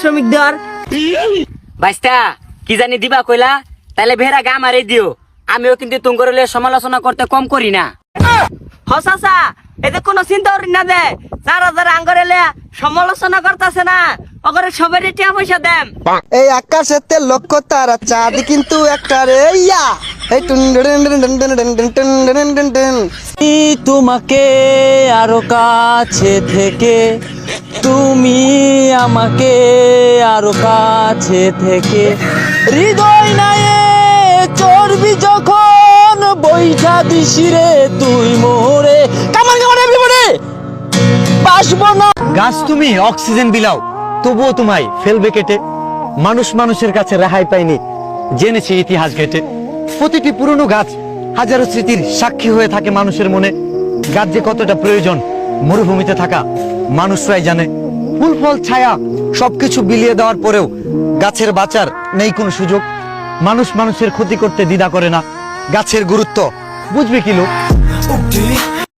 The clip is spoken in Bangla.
শ্রমিক দেওয়ার বাইস্তা কি জানি দিবা কইলা তাহলে ভেড়া গা মারি দিও আমিও কিন্তু তুঙ্গর লিয়ে সমালোচনা করতে কম করি না হসাসা এতে কোনো চিন্তা করি না দে যারা যারা আঙ্গরে সমালোচনা করতেছে না ওগরে সবারই টিয়া পয়সা দেন এই আকাশেতে লক্ষ্য তারা চাঁদ কিন্তু একটা রে ইয়া এই টুন ডুন ডুন ডুন ডুন ডুন ডুন টুন ডুন ডুন ডুন। তোমাকে আরও কাছে থেকে তুমি আমাকে আরও কাছে থেকে। হৃদয় নায়ে চর্বি যখন বৈঠা দিশিরে তুই মোরে। কামান কামান এভরিবডি বাসবো না। গাছ তুমি অক্সিজেন বিলাও, তবুও তোমায় ফেলবে কেটে। মানুষ মানুষের কাছে রেহাই পায়নি জেনেছে ইতিহাস ঘেটে। প্রতিটি পুরনো গাছ হাজারো স্মৃতির সাক্ষী হয়ে থাকে মানুষের মনে। গাছ যে কতটা প্রয়োজন, মরুভূমিতে থাকা মানুষরাই জানে। ফুল ফল ছায়া, সবকিছু বিলিয়ে দেওয়ার পরেও গাছের বাঁচার নেই কোনো সুযোগ। মানুষ মানুষের ক্ষতি করতে দ্বিধা করে না। গাছের গুরুত্ব, বুঝবে কি লোক?